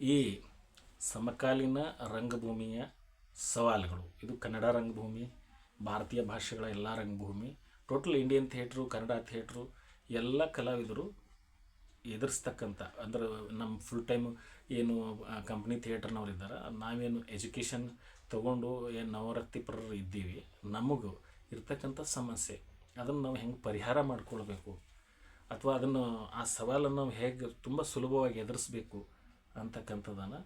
ಈ ಸಮಕಾಲೀನ ರಂಗಭೂಮಿಯ ಸವಾಲುಗಳು. ಇದು ಕನ್ನಡ ರಂಗಭೂಮಿ, ಭಾರತೀಯ ಭಾಷೆಗಳ ಎಲ್ಲ ರಂಗಭೂಮಿ total Indian theatre Kannada theatre ಎಲ್ಲ ಕಲಾವಿದರು ಎದುರಿಸ್ತಕ್ಕಂಥ, ಅಂದ್ರೆ ನಮ್ಮ ಫುಲ್ ಟೈಮ್ ಏನು ಕಂಪ್ನಿ ಥಿಯೇಟರ್ನವ್ರು ಇದ್ದಾರೆ, ನಾವೇನು ಎಜುಕೇಷನ್ ತಗೊಂಡು ಏನು ನವರತ್ತಿಪರರು ಇದ್ದೀವಿ, ನಮಗೂ ಇರ್ತಕ್ಕಂಥ ಸಮಸ್ಯೆ. ಅದನ್ನು ನಾವು ಹೆಂಗೆ ಪರಿಹಾರ ಮಾಡ್ಕೊಳ್ಬೇಕು? ಅಥವಾ ಅದನ್ನು ಆ ಸವಾಲನ್ನು ನಾವು ಹೇಗೆ ತುಂಬ ಸುಲಭವಾಗಿ ಎದುರಿಸ್ಬೇಕು? ಅಂತಕ್ಕಂಥದ್ದನ್ನು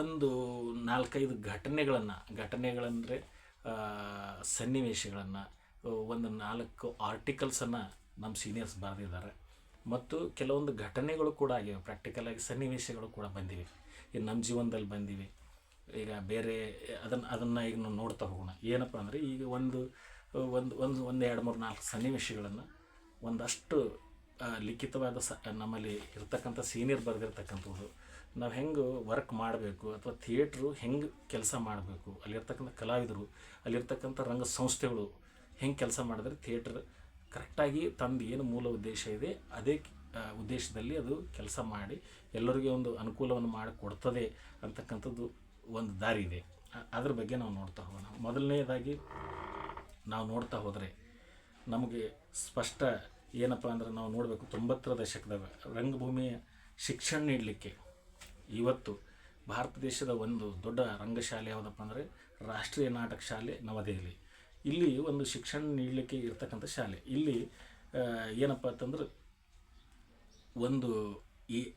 ಒಂದು ನಾಲ್ಕೈದು ಘಟನೆಗಳನ್ನು, ಘಟನೆಗಳಂದರೆ ಸನ್ನಿವೇಶಗಳನ್ನು ಒಂದು ನಾಲ್ಕು ಆರ್ಟಿಕಲ್ಸನ್ನು ನಮ್ಮ ಸೀನಿಯರ್ಸ್ ಬರೆದಿದ್ದಾರೆ. ಮತ್ತು ಕೆಲವೊಂದು ಘಟನೆಗಳು ಕೂಡ ಆಗಿವೆ ಪ್ರಾಕ್ಟಿಕಲಾಗಿ ಸನ್ನಿವೇಶಗಳು ಕೂಡ ಬಂದಿವೆ. ಈಗ ನಮ್ಮ ಜೀವನದಲ್ಲಿ ಬಂದಿವೆ. ಈಗ ಬೇರೆ, ಅದನ್ನು ಅದನ್ನು ಈಗ ನಾವು ನೋಡ್ತಾ ಹೋಗೋಣ. ಏನಪ್ಪ ಅಂದರೆ ಈಗ ಒಂದು ಒಂದು ಒಂದು ಒಂದು ಎರಡು, ಮೂರು, ನಾಲ್ಕು ಸನ್ನಿವೇಶಗಳನ್ನು ಒಂದಷ್ಟು ಲಿಖಿತವಾದ ಸ, ನಮ್ಮಲ್ಲಿ ಇರ್ತಕ್ಕಂಥ ಸೀನಿಯರ್ ಬರೆದಿರ್ತಕ್ಕಂಥದ್ದು. ನಾವು ಹೆಂಗೆ ವರ್ಕ್ ಮಾಡಬೇಕು ಅಥವಾ ಥಿಯೇಟ್ರು ಹೆಂಗೆ ಕೆಲಸ ಮಾಡಬೇಕು, ಅಲ್ಲಿರ್ತಕ್ಕಂಥ ಕಲಾವಿದರು, ಅಲ್ಲಿರ್ತಕ್ಕಂಥ ರಂಗ ಸಂಸ್ಥೆಗಳು ಹೆಂಗೆ ಕೆಲಸ ಮಾಡಿದ್ರೆ ಥಿಯೇಟ್ರ್ ಕರೆಕ್ಟಾಗಿ ತಂದು ಏನು ಮೂಲ ಉದ್ದೇಶ ಇದೆ, ಅದೇ ಉದ್ದೇಶದಲ್ಲಿ ಅದು ಕೆಲಸ ಮಾಡಿ ಎಲ್ಲರಿಗೆ ಒಂದು ಅನುಕೂಲವನ್ನು ಮಾಡಿಕೊಡ್ತದೆ ಅಂತಕ್ಕಂಥದ್ದು ಒಂದು ದಾರಿ ಇದೆ. ಅದ್ರ ಬಗ್ಗೆ ನಾವು ನೋಡ್ತಾ ಹೋಗೋಣ. ಮೊದಲನೇದಾಗಿ ನಾವು ನೋಡ್ತಾ ಹೋದರೆ ನಮಗೆ ಸ್ಪಷ್ಟ ಏನಪ್ಪ ಅಂದ್ರೆ ನಾವು ನೋಡಬೇಕು ತೊಂಬತ್ತರ ದಶಕದಾಗ ರಂಗಭೂಮಿ ಶಿಕ್ಷಣ ನೀಡಲಿಕ್ಕೆ. ಇವತ್ತು ಭಾರತ ದೇಶದ ಒಂದು ದೊಡ್ಡ ರಂಗಶಾಲೆ ಯಾವುದಪ್ಪ ಅಂದರೆ ರಾಷ್ಟ್ರೀಯ ನಾಟಕ ಶಾಲೆ ನವದೆಹಲಿ. ಇಲ್ಲಿ ಒಂದು ಶಿಕ್ಷಣ ನೀಡಲಿಕ್ಕೆ ಇರ್ತಕ್ಕಂಥ ಶಾಲೆ. ಇಲ್ಲಿ ಏನಪ್ಪ ಅಂತಂದ್ರೆ ಒಂದು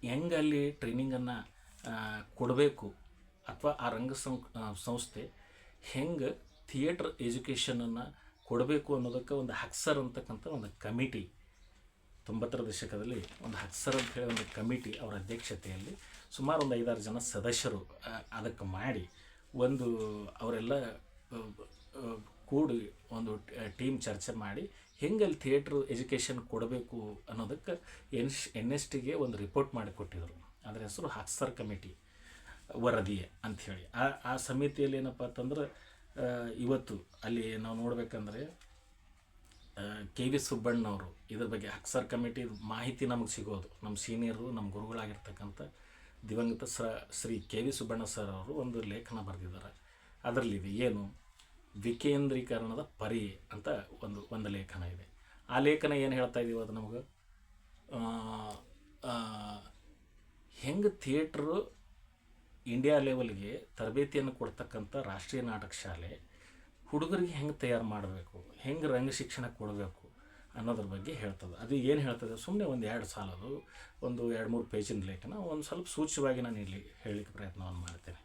ಹೆಂಗೆ ಅಲ್ಲಿ ಟ್ರೈನಿಂಗನ್ನು ಕೊಡಬೇಕು ಅಥವಾ ಆ ರಂಗ ಸಂಸ್ಥೆ ಹೆಂಗೆ ಥಿಯೇಟ್ರ್ ಎಜುಕೇಷನನ್ನು ಕೊಡಬೇಕು ಅನ್ನೋದಕ್ಕೆ ಒಂದು ಹಕ್ಸರ್ ಅಂತಕ್ಕಂಥ ಒಂದು ಕಮಿಟಿ ತೊಂಬತ್ತರ ದಶಕದಲ್ಲಿ ಒಂದು ಹಕ್ಸರ್ ಅಂತ ಹೇಳಿ ಒಂದು ಕಮಿಟಿ ಅವರ ಅಧ್ಯಕ್ಷತೆಯಲ್ಲಿ ಸುಮಾರು ಒಂದು ಐದಾರು ಜನ ಸದಸ್ಯರು ಅದಕ್ಕೆ ಮಾಡಿ ಒಂದು ಅವರೆಲ್ಲ ಕೂಡಿ ಒಂದು ಟೀಮ್ ಚರ್ಚೆ ಮಾಡಿ ಹೆಂಗೆ ಅಲ್ಲಿ ಥಿಯೇಟ್ರ್ ಎಜುಕೇಷನ್ ಕೊಡಬೇಕು ಅನ್ನೋದಕ್ಕೆ ಎನ್ ಎನ್ ಎಸ್ ಟಿಗೆ ಒಂದು ರಿಪೋರ್ಟ್ ಮಾಡಿಕೊಟ್ಟಿದ್ರು ಅದರ ಹೆಸರು ಹಾಕ್ಸರ್ ಕಮಿಟಿ ವರದಿ ಅಂಥೇಳಿ ಆ ಆ ಸಮಿತಿಯಲ್ಲಿ ಏನಪ್ಪ ಅಂತಂದ್ರೆ ಇವತ್ತು ಅಲ್ಲಿ ನಾವು ನೋಡಬೇಕಂದ್ರೆ ಕೆ ವಿ ಸುಬ್ಬಣ್ಣವರು ಇದ್ರ ಬಗ್ಗೆ ಅಕ್ಸರ್ ಕಮಿಟಿ ಮಾಹಿತಿ ನಮಗೆ ಸಿಗೋದು. ನಮ್ಮ ಸೀನಿಯರು ನಮ್ಮ ಗುರುಗಳಾಗಿರ್ತಕ್ಕಂಥ ದಿವಂಗತ ಸ, Shri K V Subbanna sir ಅವರು ಒಂದು ಲೇಖನ ಬರೆದಿದ್ದಾರೆ. ಅದರಲ್ಲಿದೆ ಏನು? ವಿಕೇಂದ್ರೀಕರಣದ ಪರಿ ಅಂತ ಒಂದು ಒಂದು ಲೇಖನ ಇದೆ. ಆ ಲೇಖನ ಏನು ಹೇಳ್ತಾ ಇದೀವಿ ಅದು ನಮಗೆ? ಹೆಂಗೆ ಥಿಯೇಟ್ರು ಇಂಡಿಯಾ ಲೆವೆಲ್ಗೆ ತರಬೇತಿಯನ್ನು ಕೊಡ್ತಕ್ಕಂಥ ರಾಷ್ಟ್ರೀಯ ನಾಟಕ ಶಾಲೆ ಹುಡುಗರಿಗೆ ಹೆಂಗೆ ತಯಾರು ಮಾಡಬೇಕು? ಹೆಂಗೆ ರಂಗ ಶಿಕ್ಷಣ ಕೊಡಬೇಕು ಅನ್ನೋದ್ರ ಬಗ್ಗೆ ಹೇಳ್ತದೆ. ಅದು ಏನು ಹೇಳ್ತದೆ? ಸುಮ್ಮನೆ ಒಂದು ಎರಡು ಸಾಲದು ಒಂದು ಎರಡು ಮೂರು ಪೇಜಿನ ಲೇಖನ, ಒಂದು ಸ್ವಲ್ಪ ಸೂಚ್ಯವಾಗಿ ನಾನು ಇಲ್ಲಿ ಹೇಳಲಿಕ್ಕೆ ಪ್ರಯತ್ನವನ್ನು ಮಾಡ್ತೇನೆ.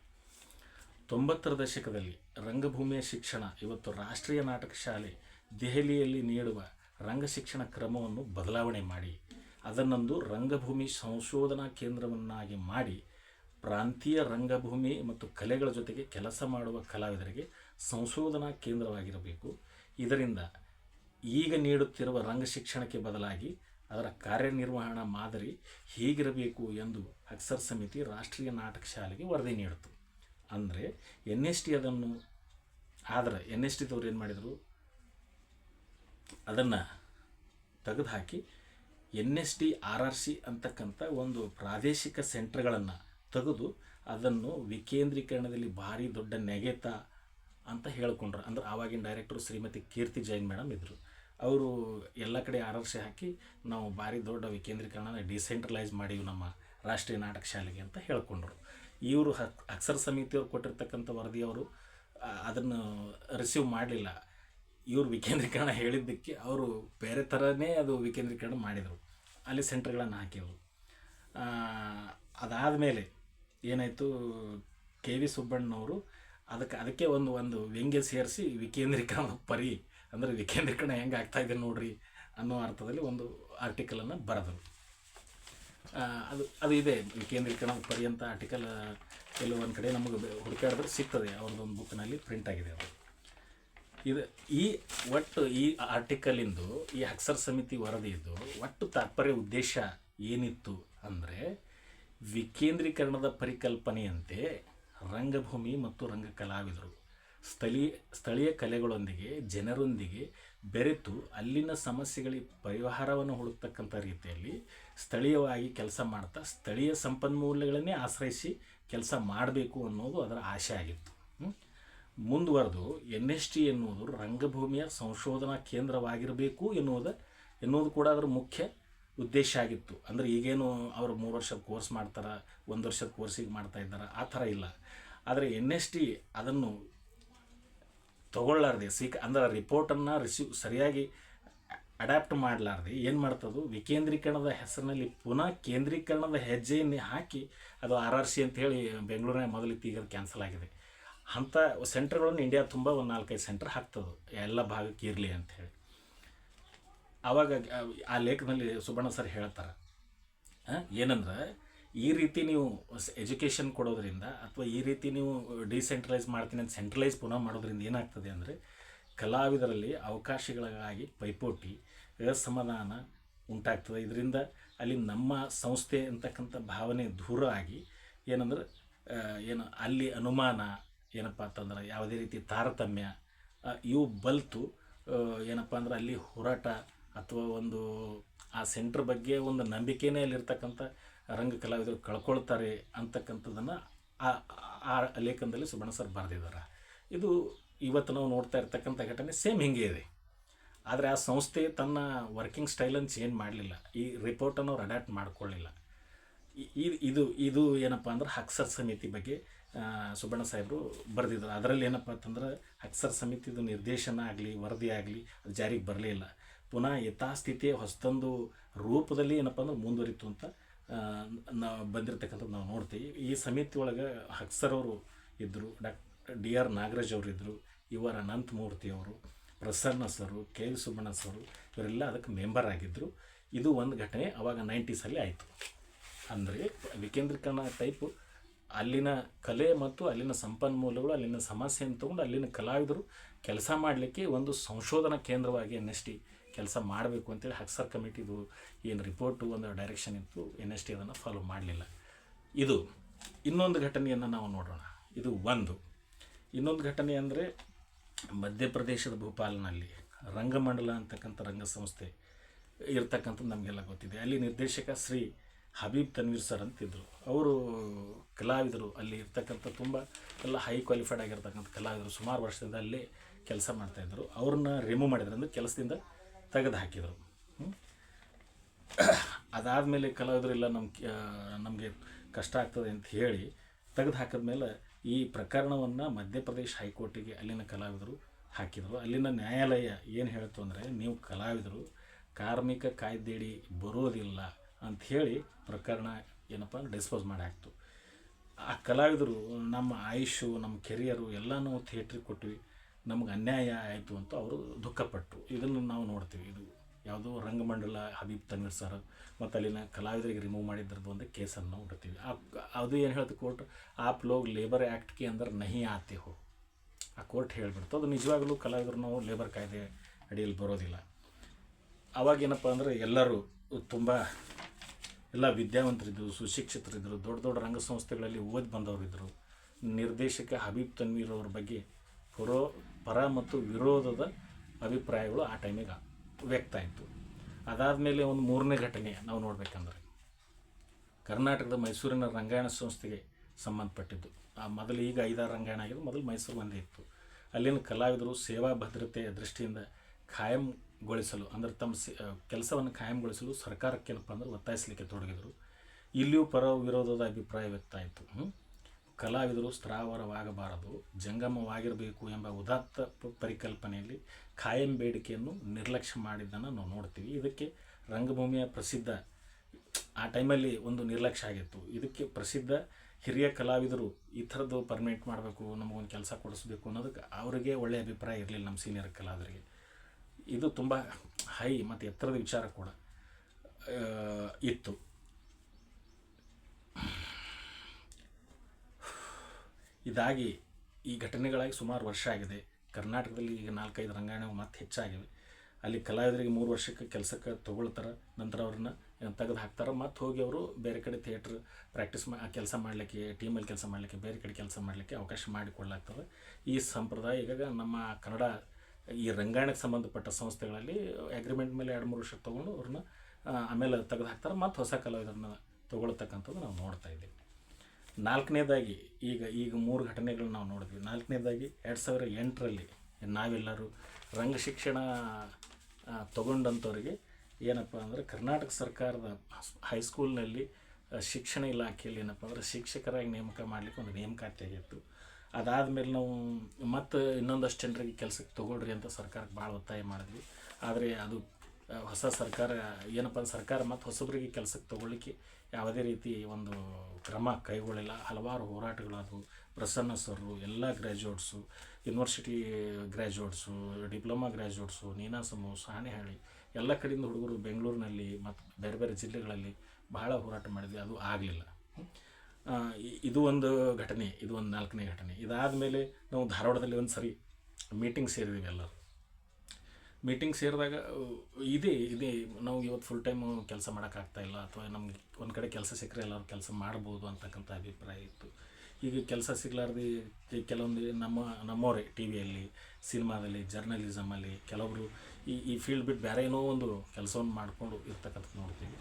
ತೊಂಬತ್ತರ ದಶಕದಲ್ಲಿ ರಂಗಭೂಮಿಯ ಶಿಕ್ಷಣ, ಇವತ್ತು ರಾಷ್ಟ್ರೀಯ ನಾಟಕ ಶಾಲೆ ದೆಹಲಿಯಲ್ಲಿ ನೀಡುವ ರಂಗ ಶಿಕ್ಷಣ ಕ್ರಮವನ್ನು ಬದಲಾವಣೆ ಮಾಡಿ, ಅದನ್ನೊಂದು ರಂಗಭೂಮಿ ಸಂಶೋಧನಾ ಕೇಂದ್ರವನ್ನಾಗಿ ಮಾಡಿ ಪ್ರಾಂತೀಯ ರಂಗಭೂಮಿ ಮತ್ತು ಕಲೆಗಳ ಜೊತೆಗೆ ಕೆಲಸ ಮಾಡುವ ಕಲಾವಿದರಿಗೆ ಸಂಶೋಧನಾ ಕೇಂದ್ರವಾಗಿರಬೇಕು. ಇದರಿಂದ ಈಗ ನೀಡುತ್ತಿರುವ ರಂಗ ಶಿಕ್ಷಣಕ್ಕೆ ಬದಲಾಗಿ ಅದರ ಕಾರ್ಯನಿರ್ವಹಣಾ ಮಾದರಿ ಹೀಗಿರಬೇಕು ಎಂದು ಅಕ್ಸರ್ ಸಮಿತಿ ರಾಷ್ಟ್ರೀಯ ನಾಟಕ ಶಾಲೆಗೆ ವರದಿ ನೀಡಿತು. ಅಂದರೆ ಎನ್ ಎಸ್ ಟಿ ಅದನ್ನು, ಆದರೆ ಎನ್ ಎಸ್ ಟಿದವ್ರು ಏನು ಮಾಡಿದರು? ಅದನ್ನು ತೆಗೆದುಹಾಕಿ N S T R R C ಅಂತಕ್ಕಂಥ ಒಂದು ಪ್ರಾದೇಶಿಕ ಸೆಂಟರ್ಗಳನ್ನು ತೆಗೆದು ಅದನ್ನು ವಿಕೇಂದ್ರೀಕರಣದಲ್ಲಿ ಭಾರಿ ದೊಡ್ಡ ನೆಗೆತ ಅಂತ ಹೇಳ್ಕೊಂಡ್ರು. ಅಂದ್ರೆ ಆವಾಗಿನ ಡೈರೆಕ್ಟರ್ ಶ್ರೀಮತಿ ಕೀರ್ತಿ ಜೈನ್ ಮೇಡಮ್ ಇದ್ದರು ಅವರು ಎಲ್ಲ ಕಡೆ ಆರ್ ಆರ್ ಹಾಕಿ ನಾವು ಭಾರಿ ದೊಡ್ಡ ವಿಕೇಂದ್ರೀಕರಣ ಡಿಸೆಂಟ್ರಲೈಸ್ ಮಾಡೀವಿ ನಮ್ಮ ರಾಷ್ಟ್ರೀಯ ನಾಟಕ ಶಾಲೆಗೆ ಅಂತ ಹೇಳ್ಕೊಂಡ್ರು. ಇವರು ಹಕ್ ಅಕ್ಷರ ಸಮಿತಿಯವ್ರು ಕೊಟ್ಟಿರ್ತಕ್ಕಂಥ ವರದಿಯವರು ಅದನ್ನು ರಿಸೀವ್ ಮಾಡಲಿಲ್ಲ. ಇವರು ವಿಕೇಂದ್ರೀಕರಣ ಹೇಳಿದ್ದಕ್ಕೆ ಅವರು ಬೇರೆ ಥರನೇ ಅದು ವಿಕೇಂದ್ರೀಕರಣ ಮಾಡಿದರು. ಅಲ್ಲಿ ಸೆಂಟರ್ಗಳನ್ನು ಹಾಕಿದರು. ಅದಾದಮೇಲೆ ಏನಾಯಿತು, ಕೆ ವಿ ಸುಬ್ಬಣ್ಣನವರು ಅದಕ್ಕೆ ಅದಕ್ಕೆ ಒಂದು ಒಂದು ವ್ಯಂಗ್ಯ ಸೇರಿಸಿ ವಿಕೇಂದ್ರೀಕರಣ ಪರಿ ಅಂದರೆ ವಿಕೇಂದ್ರೀಕರಣ ಹೆಂಗೆ ಆಗ್ತಾ ಇದೆ ನೋಡ್ರಿ ಅನ್ನೋ ಅರ್ಥದಲ್ಲಿ ಒಂದು ಆರ್ಟಿಕಲನ್ನು ಬರೆದರು. ಅದು ಅದು ಇದೆ, ವಿಕೇಂದ್ರೀಕರಣ ಅಂತ ಆರ್ಟಿಕಲ್ ಕೆಲವೊಂದು ಕಡೆ ನಮಗೆ ಹುಡುಕಾಡಿದ್ರೆ ಸಿಗ್ತದೆ ಅವ್ರದ್ದೊಂದು ಬುಕ್ನಲ್ಲಿ ಪ್ರಿಂಟ್ ಆಗಿದೆ ಅದು. ಇದು, ಈ ಒಟ್ಟು ಈ ಆರ್ಟಿಕಲಿಂದು ಈ ಅಕ್ಷರ ಸಮಿತಿ ವರದಿದ್ದು ಒಟ್ಟು ತಾತ್ಪರ್ಯ ಉದ್ದೇಶ ಏನಿತ್ತು ಅಂದರೆ ವಿಕೇಂದ್ರೀಕರಣದ ಪರಿಕಲ್ಪನೆಯಂತೆ ರಂಗಭೂಮಿ ಮತ್ತು ರಂಗ ಕಲಾವಿದರು ಸ್ಥಳೀಯ ಸ್ಥಳೀಯ ಕಲೆಗಳೊಂದಿಗೆ, ಜನರೊಂದಿಗೆ ಬೆರೆತು ಅಲ್ಲಿನ ಸಮಸ್ಯೆಗಳಿಗೆ ಪರಿಹಾರವನ್ನು ಹುಡುಕ್ತಕ್ಕಂಥ ರೀತಿಯಲ್ಲಿ ಸ್ಥಳೀಯವಾಗಿ ಕೆಲಸ ಮಾಡ್ತಾ, ಸ್ಥಳೀಯ ಸಂಪನ್ಮೂಲಗಳನ್ನೇ ಆಶ್ರಯಿಸಿ ಕೆಲಸ ಮಾಡಬೇಕು ಅನ್ನೋದು ಅದರ ಆಶೆ ಆಗಿತ್ತು. ಮುಂದುವರೆದು ಎನ್ ಎಸ್ ಟಿ ಎನ್ನುವುದು ರಂಗಭೂಮಿಯ ಸಂಶೋಧನಾ ಕೇಂದ್ರವಾಗಿರಬೇಕು ಎನ್ನುವುದು ಎನ್ನುವುದು ಕೂಡ ಅದರ ಮುಖ್ಯ ಉದ್ದೇಶ ಆಗಿತ್ತು. ಅಂದರೆ ಈಗೇನು ಅವರು ಮೂರು ವರ್ಷದ ಕೋರ್ಸ್ ಮಾಡ್ತಾರೆ, ಒಂದು ವರ್ಷದ ಕೋರ್ಸಿಗೆ ಮಾಡ್ತಾ ಇದ್ದಾರೆ, ಆ ಥರ ಇಲ್ಲ. ಆದರೆ ಎನ್ ಎಸ್ ಟಿ ಅದನ್ನು ತಗೊಳ್ಳಾರ್ದೆ ಸ್ವೀಕ ಅಂದ್ರೆ ರಿಪೋರ್ಟನ್ನು ರಿಸೀವ್, ಸರಿಯಾಗಿ ಅಡ್ಯಾಪ್ಟ್ ಮಾಡಲಾರ್ದೆ, ಏನು ಮಾಡ್ತದು? ವಿಕೇಂದ್ರೀಕರಣದ ಹೆಸರಿನಲ್ಲಿ ಪುನಃ ಕೇಂದ್ರೀಕರಣದ ಹೆಜ್ಜೆಯನ್ನೇ ಹಾಕಿ ಅದು ಆರ್ ಆರ್ ಸಿ ಅಂತ ಹೇಳಿ ಬೆಂಗಳೂರಿನ ಮೊದಲು ಈಗ ಕ್ಯಾನ್ಸಲ್ ಆಗಿದೆ. ಅಂಥ ಸೆಂಟ್ರ್ಗಳನ್ನು ಇಂಡಿಯಾ ತುಂಬ ಒಂದು ನಾಲ್ಕೈದು ಸೆಂಟರ್ ಹಾಕ್ತದೆ. ಎಲ್ಲ ಭಾಗಕ್ಕೆ ಇರಲಿ ಅಂಥೇಳಿ ಆವಾಗ ಆ ಲೇಖನಲ್ಲಿ ಸುಬಣ್ಣ ಸರ್ ಹೇಳ್ತಾರೆ ಏನಂದ್ರೆ, ಈ ರೀತಿ ನೀವು ಎಜುಕೇಷನ್ ಕೊಡೋದ್ರಿಂದ ಅಥವಾ ಈ ರೀತಿ ನೀವು ಡಿಸೆಂಟ್ರಲೈಸ್ ಮಾಡ್ತೀನಿ ಅಂತ ಸೆಂಟ್ರಲೈಸ್ ಪುನಃ ಮಾಡೋದ್ರಿಂದ ಏನಾಗ್ತದೆ ಅಂದರೆ, ಕಲಾವಿದರಲ್ಲಿ ಅವಕಾಶಗಳಿಗಾಗಿ ಪೈಪೋಟಿ, ಅಸಮಾಧಾನ ಉಂಟಾಗ್ತದೆ. ಇದರಿಂದ ಅಲ್ಲಿ ನಮ್ಮ ಸಂಸ್ಥೆ ಅಂತಕ್ಕಂಥ ಭಾವನೆ ದೂರ ಆಗಿ ಏನಂದ್ರೆ ಏನು ಅಲ್ಲಿ ಅನುಮಾನ ಏನಪ್ಪ ಅಂತಂದ್ರೆ, ಯಾವುದೇ ರೀತಿ ತಾರತಮ್ಯ ಇವು ಬಲ್ತು ಏನಪ್ಪ ಅಂದ್ರೆ ಅಲ್ಲಿ ಹೋರಾಟ ಅಥವಾ ಒಂದು ಆ ಸೆಂಟ್ರ್ ಬಗ್ಗೆ ಒಂದು ನಂಬಿಕೆನೇ ಅಲ್ಲಿರ್ತಕ್ಕಂಥ ರಂಗ ಕಲಾವಿದರು ಕಳ್ಕೊಳ್ತಾರೆ ಅಂತಕ್ಕಂಥದ್ದನ್ನು ಆ ಆ ಲೇಖನದಲ್ಲಿ ಸುಬಣ್ಣ ಸರ್ ಬರೆದಿದ್ದಾರೆ. ಇದು ಇವತ್ತು ನಾವು ನೋಡ್ತಾ ಇರ್ತಕ್ಕಂಥ ಘಟನೆ ಸೇಮ್ ಹಿಂಗೆ ಇದೆ. ಆದರೆ ಆ ಸಂಸ್ಥೆ ತನ್ನ ವರ್ಕಿಂಗ್ ಸ್ಟೈಲನ್ನು ಚೇಂಜ್ ಮಾಡಲಿಲ್ಲ. ಈ ರಿಪೋರ್ಟನ್ನು ಅವ್ರು ಅಡ್ಯಾಪ್ಟ್ ಮಾಡ್ಕೊಳ್ಳಿಲ್ಲ. ಇದು ಇದು ಏನಪ್ಪ ಅಂದ್ರೆ ಹಕ್ಸರ್ ಸಮಿತಿ ಬಗ್ಗೆ ಸುಬಣ್ಣ ಸಾಹೇಬರು ಬರೆದಿದ್ರು ಅದರಲ್ಲಿ ಏನಪ್ಪ ಅಂತಂದ್ರೆ ಹಕ್ಸರ್ ಸಮಿತಿದು ನಿರ್ದೇಶನ ಆಗಲಿ, ವರದಿ ಆಗಲಿ ಅದು ಜಾರಿಗೆ ಬರಲೇ ಇಲ್ಲ ಪುನಃ ಯಥಾಸ್ಥಿತಿಯ ಹೊಸದೊಂದು ರೂಪದಲ್ಲಿ ಏನಪ್ಪ ಅಂದ್ರೆ ಮುಂದುವರಿತು ಅಂತ ನಾವು ಬಂದಿರತಕ್ಕಂಥದ್ದು ನಾವು ನೋಡ್ತೀವಿ. ಈ ಸಮಿತಿ ಒಳಗೆ ಹಕ್ಸರ್ ಅವರು ಇದ್ದರು ಡಾಕ್ಟರ್ ಡಿ ಆರ್ ನಾಗರಾಜ್ ಅವರು ಇದ್ದರು ಇವರ ಅನಂತಮೂರ್ತಿ ಅವರು, Prasanna sir, K V Subbanna sir, ಇವರೆಲ್ಲ ಅದಕ್ಕೆ ಮೆಂಬರ್ ಆಗಿದ್ದರು ಇದು ಒಂದು ಘಟನೆ ಅವಾಗ ನೈಂಟೀಸಲ್ಲಿ ಆಯಿತು. ಅಂದರೆ ವಿಕೇಂದ್ರೀಕರಣ ಟೈಪು ಅಲ್ಲಿನ ಕಲೆ ಮತ್ತು ಅಲ್ಲಿನ ಸಂಪನ್ಮೂಲಗಳು, ಅಲ್ಲಿನ ಸಮಸ್ಯೆಯನ್ನು ತಗೊಂಡು ಅಲ್ಲಿನ ಕಲಾವಿದರು ಕೆಲಸ ಮಾಡಲಿಕ್ಕೆ ಒಂದು ಸಂಶೋಧನಾ ಕೇಂದ್ರವಾಗಿ ಎನ್ ಎಸ್ ಕೆಲಸ ಮಾಡಬೇಕು ಅಂತೇಳಿ ಹಕ್ಸರ್ ಕಮಿಟಿದು ಏನು ರಿಪೋರ್ಟು ಒಂದು ಡೈರೆಕ್ಷನ್ ಇತ್ತು ಎನ್ ಎಸ್ ಟಿ ಅದನ್ನು ಫಾಲೋ ಮಾಡಲಿಲ್ಲ. ಇದು ಇನ್ನೊಂದು ಘಟನೆಯನ್ನು ನಾವು ನೋಡೋಣ. ಇದು ಒಂದು. ಇನ್ನೊಂದು ಘಟನೆ ಅಂದರೆ ಮಧ್ಯಪ್ರದೇಶದ ಭೋಪಾಲ್ನಲ್ಲಿ ರಂಗಮಂಡಲ ಅಂತಕ್ಕಂಥ ರಂಗಸಂಸ್ಥೆ ಇರ್ತಕ್ಕಂಥದ್ದು ನಮಗೆಲ್ಲ ಗೊತ್ತಿದೆ. ಅಲ್ಲಿ ನಿರ್ದೇಶಕ ಶ್ರೀ ಹಬೀಬ್ ತನ್ವೀರ್ ಸರ್ ಅಂತಿದ್ದರು ಅವರು ಕಲಾವಿದರು. ಅಲ್ಲಿ ಇರ್ತಕ್ಕಂಥ ತುಂಬ ಎಲ್ಲ ಹೈ ಕ್ವಾಲಿಫೈಡ್ ಆಗಿರ್ತಕ್ಕಂಥ ಕಲಾವಿದರು. ಸುಮಾರು ವರ್ಷದಿಂದ ಅಲ್ಲಿ ಕೆಲಸ ಮಾಡ್ತಾಯಿದ್ರು ಅವ್ರನ್ನ ರಿಮೂವ್ ಮಾಡಿದ್ರು. ಅಂದರೆ ಕೆಲಸದಿಂದ ತೆಗೆದು ಹಾಕಿದರು? ಅದಾದಮೇಲೆ ಕಲಾವಿದರೆಲ್ಲ ನಮ್ಮ ನಮಗೆ ಕಷ್ಟ ಆಗ್ತದೆ ಅಂತ ಹೇಳಿ ತೆಗೆದು ಹಾಕಿದ್ಮೇಲೆ ಈ ಪ್ರಕರಣವನ್ನು ಮಧ್ಯಪ್ರದೇಶ ಹೈಕೋರ್ಟಿಗೆ ಅಲ್ಲಿನ ಕಲಾವಿದರು ಹಾಕಿದರು. ಅಲ್ಲಿನ ನ್ಯಾಯಾಲಯ ಏನು ಹೇಳ್ತು ಅಂದರೆ, ನೀವು ಕಲಾವಿದರು, ಕಾರ್ಮಿಕ ಕಾಯ್ದೆಯಡಿ ಬರೋದಿಲ್ಲ ಅಂಥೇಳಿ ಪ್ರಕರಣ ಏನಪ್ಪ ಡಿಸ್ಪೋಸ್ ಮಾಡಿ ಹಾಕ್ತು. ಆ ಕಲಾವಿದರು ನಮ್ಮ ಆಯುಷು ನಮ್ಮ ಕೆರಿಯರು ಎಲ್ಲನೂ ಥಿಯೇಟ್ರಿಗೆ ಕೊಟ್ವಿ. ನಮ್ಗೆ ಅನ್ಯಾಯ ಆಯಿತು ಅಂತ ಅವರು ದುಃಖಪಟ್ಟರು ಇದನ್ನು ನಾವು ನೋಡ್ತೀವಿ. ಇದು ಯಾವುದೋ ರಂಗಮಂಡಲ ಹಬೀಬ್ ತನ್ವೀರ್ ಸರ್ ಮತ್ತು ಅಲ್ಲಿನ ಕಲಾವಿದರಿಗೆ ರಿಮೂವ್ ಮಾಡಿದ್ರದ್ದು ಒಂದು ಕೇಸನ್ನು ನಾವು ನೋಡ್ತೀವಿ. ಆ ಅದು ಏನು ಹೇಳ್ತು ಕೋರ್ಟ್? ಆಪ್ ಲೋಗ್ ಲೇಬರ್ ಆ್ಯಕ್ಟ್ಗೆ ಅಂದ್ರೆ ನಹಿ ಆತೆ ಹೋ. ಆ ಕೋರ್ಟ್ ಹೇಳಿಬಿಡ್ತು. ಅದು ನಿಜವಾಗಲೂ ಕಲಾವಿದರು ನಾವು ಲೇಬರ್ ಕಾಯ್ದೆ ಅಡಿಯಲ್ಲಿ ಬರೋದಿಲ್ಲ. ಅವಾಗ ಏನಪ್ಪ ಅಂದರೆ ಎಲ್ಲರೂ ತುಂಬ ಎಲ್ಲ ವಿದ್ಯಾವಂತರಿದ್ದರು ಸುಶಿಕ್ಷಿತರಿದ್ದರು ದೊಡ್ಡ ದೊಡ್ಡ ರಂಗ ಸಂಸ್ಥೆಗಳಲ್ಲಿ ಓದಿ ಬಂದವರಿದ್ದರು ನಿರ್ದೇಶಕ ಹಬೀಬ್ ತನ್ವೀರ್ ಅವ್ರ ಬಗ್ಗೆ ಪರೋ, ಪರ ಮತ್ತು ವಿರೋಧದ ಅಭಿಪ್ರಾಯಗಳು ಆ ಟೈಮಿಗೆ ವ್ಯಕ್ತ ಆಯಿತು. ಅದಾದಮೇಲೆ ಒಂದು ಮೂರನೇ ಘಟನೆ ನಾವು ನೋಡಬೇಕಂದ್ರೆ, ಕರ್ನಾಟಕದ ಮೈಸೂರಿನ ರಂಗಾಯಣ ಸಂಸ್ಥೆಗೆ ಸಂಬಂಧಪಟ್ಟಿದ್ದು. ಆ ಮೊದಲು ಈಗ ಐದಾರು ರಂಗಾಯಣ ಆಗಿದ್ದು ಮೊದಲು ಮೈಸೂರು ಒಂದೇ ಇತ್ತು. ಅಲ್ಲಿನ ಕಲಾವಿದರು ಸೇವಾ ಭದ್ರತೆಯ ದೃಷ್ಟಿಯಿಂದ ಖಾಯಂಗೊಳಿಸಲು, ಅಂದರೆ ತಮ್ಮ ಕೆಲಸವನ್ನು ಖಾಯಂಗೊಳಿಸಲು ಸರ್ಕಾರಕ್ಕೆ ಏನಪ್ಪ ಅಂದ್ರೆ ಒತ್ತಾಯಿಸಲಿಕ್ಕೆ ತೊಡಗಿದರು. ಇಲ್ಲಿಯೂ ಪರ ವಿರೋಧದ ಅಭಿಪ್ರಾಯ ವ್ಯಕ್ತ ಆಯಿತು? ಕಲಾವಿದರು ಸ್ಥಾವರವಾಗಬಾರದು ಜಂಗಮವಾಗಿರಬೇಕು ಎಂಬ ಉದಾತ್ತ ಪರಿಕಲ್ಪನೆಯಲ್ಲಿ ಖಾಯಂ ಬೇಡಿಕೆಯನ್ನು ನಿರ್ಲಕ್ಷ್ಯ ಮಾಡಿದ್ದನ್ನು ನಾವು ನೋಡ್ತೀವಿ. ಇದಕ್ಕೆ ರಂಗಭೂಮಿಯ ಪ್ರಸಿದ್ಧ, ಆ ಟೈಮಲ್ಲಿ ಒಂದು ನಿರ್ಲಕ್ಷ್ಯ ಆಗಿತ್ತು. ಇದಕ್ಕೆ ಪ್ರಸಿದ್ಧ ಹಿರಿಯ ಕಲಾವಿದರು ಈ ಥರದ್ದು ಪರ್ಮಿಟ್ ಮಾಡಬೇಕು, ನಮಗೊಂದು ಕೆಲಸ ಕೊಡಿಸ್ಬೇಕು ಅನ್ನೋದಕ್ಕೆ ಅವರಿಗೆ ಒಳ್ಳೆಯ ಅಭಿಪ್ರಾಯ ಇರಲಿಲ್ಲ ನಮ್ಮ ಸೀನಿಯರ್ ಕಲಾವಿದರಿಗೆ. ಇದು ತುಂಬ ಹೈ ಮತ್ತು ಎತ್ತರದ ವಿಚಾರ ಕೂಡ ಇತ್ತು. ಇದಾಗಿ ಈ ಘಟನೆಗಳಾಗಿ ಸುಮಾರು ವರ್ಷ ಆಗಿದೆ. ಕರ್ನಾಟಕದಲ್ಲಿ ಈಗ ನಾಲ್ಕೈದು ರಂಗಾಯಣ ಮತ್ತೆ ಹೆಚ್ಚಾಗಿವೆ. ಅಲ್ಲಿ ಕಲಾವಿದರಿಗೆ ಮೂರು ವರ್ಷಕ್ಕೆ ಕೆಲಸಕ್ಕೆ ತೊಗೊಳ್ತಾರೆ, ನಂತರ ಅವ್ರನ್ನ ತೆಗೆದು ಹಾಕ್ತಾರೆ. ಮತ್ತು ಹೋಗಿ ಅವರು ಬೇರೆ ಕಡೆ ಥಿಯೇಟ್ರ್ ಪ್ರಾಕ್ಟೀಸ್ ಮಾ, ಕೆಲಸ ಮಾಡಲಿಕ್ಕೆ ಟೀಮಲ್ಲಿ ಕೆಲಸ ಮಾಡಲಿಕ್ಕೆ, ಬೇರೆ ಕಡೆ ಕೆಲಸ ಮಾಡಲಿಕ್ಕೆ ಅವಕಾಶ ಮಾಡಿಕೊಡ್ಲಾಗ್ತದೆ. ಈ ಸಂಪ್ರದಾಯ ಈಗ ನಮ್ಮ ಕನ್ನಡ, ಈ ರಂಗಾಯಣಕ್ಕೆ ಸಂಬಂಧಪಟ್ಟ ಸಂಸ್ಥೆಗಳಲ್ಲಿ ಅಗ್ರಿಮೆಂಟ್ ಮೇಲೆ ಎರಡು ಮೂರು ವರ್ಷ ತೊಗೊಂಡು ಅವ್ರನ್ನ ಆಮೇಲೆ ತೆಗೆದು ಹಾಕ್ತಾರೆ. ಮತ್ತು ಹೊಸ ಕಲಾವಿದರನ್ನ ತೊಗೊಳ್ತಕ್ಕಂಥದ್ದು ನಾವು ನೋಡ್ತಾ ಇದ್ದೀವಿ. ನಾಲ್ಕನೇದಾಗಿ ಈಗ ಈಗ ಮೂರು ಘಟನೆಗಳನ್ನ ನಾವು ನೋಡಿದ್ವಿ. ನಾಲ್ಕನೇದಾಗಿ ಎರಡು ಸಾವಿರ ಎಂಟರಲ್ಲಿ ನಾವೆಲ್ಲರೂ ರಂಗ ಶಿಕ್ಷಣ ತಗೊಂಡಂಥವ್ರಿಗೆ ಏನಪ್ಪ ಅಂದರೆ ಕರ್ನಾಟಕ ಸರ್ಕಾರದ ಹೈಸ್ಕೂಲ್ನಲ್ಲಿ ಶಿಕ್ಷಣ ಇಲಾಖೆಯಲ್ಲಿ ಏನಪ್ಪ ಅಂದರೆ ಶಿಕ್ಷಕರಾಗಿ ನೇಮಕ ಮಾಡಲಿಕ್ಕೆ ಒಂದು ನೇಮಕಾತಿ ಆಗಿತ್ತು. ಅದಾದಮೇಲೆ ನಾವು ಮತ್ತು ಇನ್ನೊಂದಷ್ಟು ಜನರಿಗೆ ಕೆಲಸಕ್ಕೆ ತೊಗೊಳ್ರಿ ಅಂತ ಸರ್ಕಾರಕ್ಕೆ ಭಾಳ ಒತ್ತಾಯ ಮಾಡಿದ್ವಿ. ಆದರೆ ಅದು ಹೊಸ ಸರ್ಕಾರ, ಏನಪ್ಪ ಸರ್ಕಾರ ಮತ್ತು ಹೊಸಬರಿಗೆ ಕೆಲಸಕ್ಕೆ ತೊಗೊಳ್ಳಿಕ್ಕೆ ಯಾವುದೇ ರೀತಿ ಒಂದು ಕ್ರಮ ಕೈಗೊಳ್ಳಿಲ್ಲ. ಹಲವಾರು ಹೋರಾಟಗಳಾದವು. ಪ್ರಸನ್ನ ಸರ್ರು, ಎಲ್ಲ graduates university graduates diploma graduates Ninasam Sanehalli, ಎಲ್ಲ ಕಡೆಯಿಂದ ಹುಡುಗರು ಬೆಂಗಳೂರಿನಲ್ಲಿ ಮತ್ತು ಬೇರೆ ಬೇರೆ ಜಿಲ್ಲೆಗಳಲ್ಲಿ ಬಹಳ ಹೋರಾಟ ಮಾಡಿದ್ವಿ. ಅದು ಆಗಲಿಲ್ಲ. ಇದು ಒಂದು ಘಟನೆ, ಇದು ಒಂದು ನಾಲ್ಕನೇ ಘಟನೆ. ಇದಾದ ಮೇಲೆ ನಾವು ಧಾರವಾಡದಲ್ಲಿ ಒಂದು ಸರಿ ಮೀಟಿಂಗ್ ಸೇರಿದ್ವಿ ಎಲ್ಲರೂ. ಮೀಟಿಂಗ್ ಸೇರಿದಾಗ ಇದೇ ಇದೇ. ನಾವು ಇವತ್ತು ಫುಲ್ ಟೈಮು ಕೆಲಸ ಮಾಡೋಕ್ಕಾಗ್ತಾ ಇಲ್ಲ. ಅಥವಾ ನಮ್ಗೆ ಒಂದು ಕಡೆ ಕೆಲಸ ಸಿಕ್ಕರೆ ಎಲ್ಲರೂ ಕೆಲಸ ಮಾಡ್ಬೋದು ಅಂತಕ್ಕಂಥ ಅಭಿಪ್ರಾಯ ಇತ್ತು. ಈಗ ಕೆಲಸ ಸಿಗ್ಲಾರ್ದು ಕೆಲವೊಂದು ನಮ್ಮ ನಮ್ಮವರೇ ಟಿ ವಿಯಲ್ಲಿ ಸಿನಿಮಾದಲ್ಲಿ ಜರ್ನಲಿಸಮಲ್ಲಿ ಕೆಲವರು ಈ ಈ ಫೀಲ್ಡ್ ಬಿಟ್ಟು ಬೇರೆ ಏನೋ ಒಂದು ಕೆಲಸವನ್ನು ಮಾಡಿಕೊಂಡು ಇರ್ತಕ್ಕಂಥ ನೋಡ್ತೀವಿ.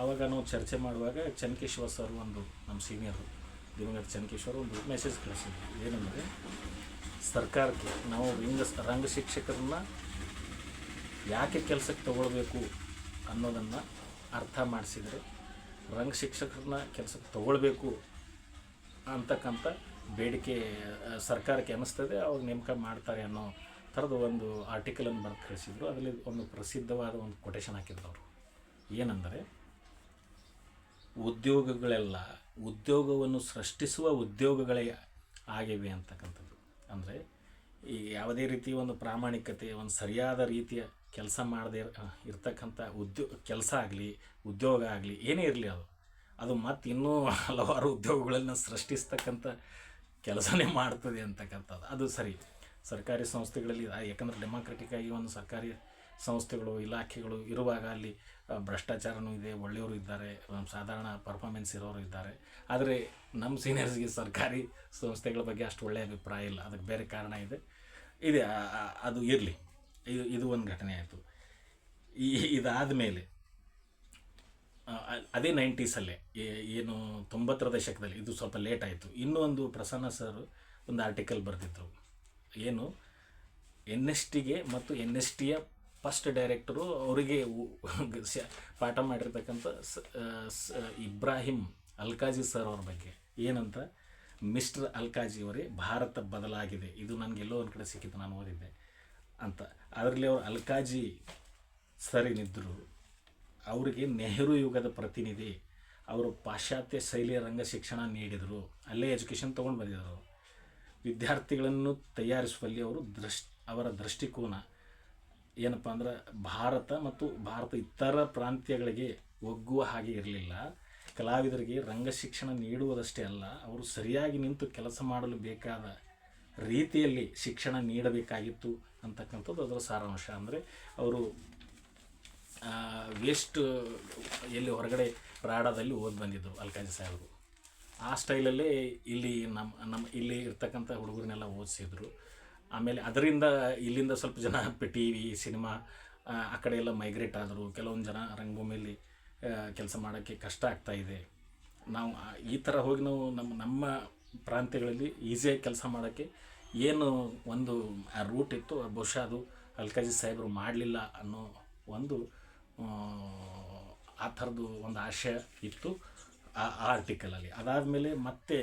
ಆವಾಗ ನಾವು ಚರ್ಚೆ ಮಾಡುವಾಗ ಚನ್ಕೇಶ್ವರ್ ಸರ್ ಒಂದು ನಮ್ಮ ಸೀನಿಯರು ದಿವಂಗತ ಚನ್ಕೇಶ್ವರ್ ಒಂದು ಮೆಸೇಜ್ ಕಳಿಸಿದ್ವಿ ಏನಂದರೆ, ಸರ್ಕಾರಕ್ಕೆ ನಾವು ರಂಗ ರಂಗ ಶಿಕ್ಷಕರನ್ನ ಯಾಕೆ ಕೆಲಸಕ್ಕೆ ತಗೊಳ್ಬೇಕು ಅನ್ನೋದನ್ನು ಅರ್ಥ ಮಾಡಿಸಿದರೆ ರಂಗ ಶಿಕ್ಷಕರನ್ನ ಕೆಲಸಕ್ಕೆ ತಗೊಳ್ಬೇಕು ಅಂತಕ್ಕಂಥ ಬೇಡಿಕೆ ಸರ್ಕಾರಕ್ಕೆ ಅನ್ನಿಸ್ತದೆ, ಅವ್ರು ನೇಮಕ ಮಾಡ್ತಾರೆ ಅನ್ನೋ ಥರದ ಒಂದು ಆರ್ಟಿಕಲನ್ನು ಬರೆದು ಕಳಿಸಿದ್ರು. ಅದರಲ್ಲಿ ಒಂದು ಪ್ರಸಿದ್ಧವಾದ ಒಂದು ಕೊಟೇಶನ್ ಹಾಕಿದ್ರು ಅವರು ಏನಂದರೆ, ಉದ್ಯೋಗಗಳೆಲ್ಲ ಉದ್ಯೋಗವನ್ನು ಸೃಷ್ಟಿಸುವ ಉದ್ಯೋಗಗಳೇ ಆಗಿವೆ ಅಂತಕ್ಕಂಥದ್ದು. ಅಂದರೆ, ಈ ಯಾವುದೇ ರೀತಿ ಒಂದು ಪ್ರಾಮಾಣಿಕತೆ, ಒಂದು ಸರಿಯಾದ ರೀತಿಯ ಕೆಲಸ ಮಾಡದೇ ಇರ್ತಕ್ಕಂಥ ಉದ್ಯೋಗ ಕೆಲಸ ಆಗಲಿ, ಉದ್ಯೋಗ ಆಗಲಿ, ಏನೇ ಇರಲಿ ಅದು. ಅದು ಮತ್ತು ಇನ್ನೂ ಹಲವಾರು ಉದ್ಯೋಗಗಳನ್ನು ಸೃಷ್ಟಿಸ್ತಕ್ಕಂಥ ಕೆಲಸನೇ ಮಾಡ್ತದೆ ಅಂತಕ್ಕಂಥದ್ದು. ಅದು ಸರಿ. ಸರ್ಕಾರಿ ಸಂಸ್ಥೆಗಳಲ್ಲಿ ಯಾಕಂದರೆ ಡೆಮಾಕ್ರೆಟಿಕ್ ಆಗಿ ಒಂದು ಸರ್ಕಾರಿ ಸಂಸ್ಥೆಗಳು, ಇಲಾಖೆಗಳು ಇರುವಾಗ ಅಲ್ಲಿ ಭ್ರಷ್ಟಾಚಾರನೂ ಇದೆ, ಒಳ್ಳೆಯವರು ಇದ್ದಾರೆ ಸಾಧಾರಣ ಪರ್ಫಾರ್ಮೆನ್ಸ್ ಇರೋರು ಇದ್ದಾರೆ. ಆದರೆ ನಮ್ಮ ಸೀನಿಯರ್ಸ್ಗೆ ಸರ್ಕಾರಿ ಸಂಸ್ಥೆಗಳ ಬಗ್ಗೆ ಅಷ್ಟು ಒಳ್ಳೆಯ ಅಭಿಪ್ರಾಯ ಇಲ್ಲ. ಅದಕ್ಕೆ ಬೇರೆ ಕಾರಣ ಇದೆ. ಇದೆ ಅದು ಇರಲಿ. ಇದು ಇದು ಒಂದು ಘಟನೆ ಆಯಿತು. ಈ ಇದಾದ ಮೇಲೆ ಅದೇ ನೈಂಟೀಸಲ್ಲೇ ಏನು ತೊಂಬತ್ತರ ದಶಕದಲ್ಲಿ, ಇದು ಸ್ವಲ್ಪ ಲೇಟ್ ಆಯಿತು. ಇನ್ನೂ ಒಂದು ಪ್ರಸನ್ನ ಸರ್ ಒಂದು ಆರ್ಟಿಕಲ್ ಬರೆದಿದ್ರು. ಏನು ಎನ್ ಎಸ್ ಟಿಗೆ ಮತ್ತು ಎನ್ ಎಸ್ ಟಿಯ ಫಸ್ಟ್ ಡೈರೆಕ್ಟರು ಅವರಿಗೆ ಪಾಠ ಮಾಡಿರ್ತಕ್ಕಂಥ ಇಬ್ರಾಹಿಂ ಅಲ್ಕಾಜಿ ಸರ್ ಅವ್ರ ಬಗ್ಗೆ. ಏನಂತ, ಮಿಸ್ಟರ್ ಅಲ್ಕಾಜಿ ಅವರೇ, ಭಾರತ ಬದಲಾಗಿದೆ. ಇದು ನನಗೆಲ್ಲೋ ಒಂದು ಕಡೆ ಸಿಕ್ಕಿತ್ತು ನಾನು ಓದಿದ್ದೆ. ಅಂತ. ಅದರಲ್ಲಿ ಅವರು ಅಲ್ಕಾಜಿ ಸರಿನಿದ್ದರು ಅವರಿಗೆ ನೆಹರು ಯುಗದ ಪ್ರತಿನಿಧಿ, ಅವರು ಪಾಶ್ಚಾತ್ಯ ಶೈಲಿಯ ರಂಗ ಶಿಕ್ಷಣ ನೀಡಿದರು. ಅಲ್ಲೇ ಎಜುಕೇಷನ್ ತೊಗೊಂಡು ಬಂದಿದ್ದರು ವಿದ್ಯಾರ್ಥಿಗಳನ್ನು ತಯಾರಿಸುವಲ್ಲಿ ಅವರು ದೃಷ್ ಅವರ ದೃಷ್ಟಿಕೋನ ಏನಪ್ಪ ಅಂದ್ರೆ ಭಾರತ ಮತ್ತು ಭಾರತ ಇತರ ಪ್ರಾಂತ್ಯಗಳಿಗೆ ಒಗ್ಗುವ ಹಾಗೆ ಇರಲಿಲ್ಲ. ಕಲಾವಿದರಿಗೆ ರಂಗ ಶಿಕ್ಷಣ ನೀಡುವುದಷ್ಟೇ ಅಲ್ಲ, ಅವರು ಸರಿಯಾಗಿ ನಿಂತು ಕೆಲಸ ಮಾಡಲು ಬೇಕಾದ ರೀತಿಯಲ್ಲಿ ಶಿಕ್ಷಣ ನೀಡಬೇಕಾಗಿತ್ತು ಅಂತಕ್ಕಂಥದ್ದು ಅದರ ಸಾರಾಂಶ. ಅಂದರೆ ಅವರು ವೇಸ್ಟ್ ಎಲ್ಲಿ ಹೊರಗಡೆ ರಾಡದಲ್ಲಿ ಓದಿ ಬಂದಿದ್ದರು ಅಲ್ಕಾಜಿ ಸಾಹೇಬರು. ಆ ಸ್ಟೈಲಲ್ಲೇ ಇಲ್ಲಿ ನಮ್ಮ ನಮ್ಮ ಇಲ್ಲಿ ಇರ್ತಕ್ಕಂಥ ಹುಡುಗರನ್ನೆಲ್ಲ ಓದಿಸಿದ್ರು. ಆಮೇಲೆ ಅದರಿಂದ ಇಲ್ಲಿಂದ ಸ್ವಲ್ಪ ಜನ ಟಿ ವಿ ಸಿನಿಮಾ ಆ, ಕಡೆ ಎಲ್ಲ ಮೈಗ್ರೇಟ್ ಆದರು. ಕೆಲವೊಂದು ಜನ ರಂಗಭೂಮಿಯಲ್ಲಿ ಕೆಲಸ ಮಾಡೋಕ್ಕೆ ಕಷ್ಟ ಆಗ್ತಾ ಇದೆ. ನಾವು ಈ ಥರ ಹೋಗಿ ನಾವು ನಮ್ಮ ನಮ್ಮ ಪ್ರಾಂತ್ಯಗಳಲ್ಲಿ ಈಸಿಯಾಗಿ ಕೆಲಸ ಮಾಡೋಕ್ಕೆ ಏನು ಒಂದು ಆ ರೂಟ್ ಇತ್ತು ಬಹುಶಃ ಅದು ಅಲ್ಕಾಜಿ ಸಾಹೇಬರು ಮಾಡಲಿಲ್ಲ ಅನ್ನೋ ಒಂದು ಆ, ಥರದ್ದು ಒಂದು ಆಶಯ ಇತ್ತು ಆ ಆರ್ಟಿಕಲಲ್ಲಿ ಅದಾದಮೇಲೆ ಮತ್ತೆ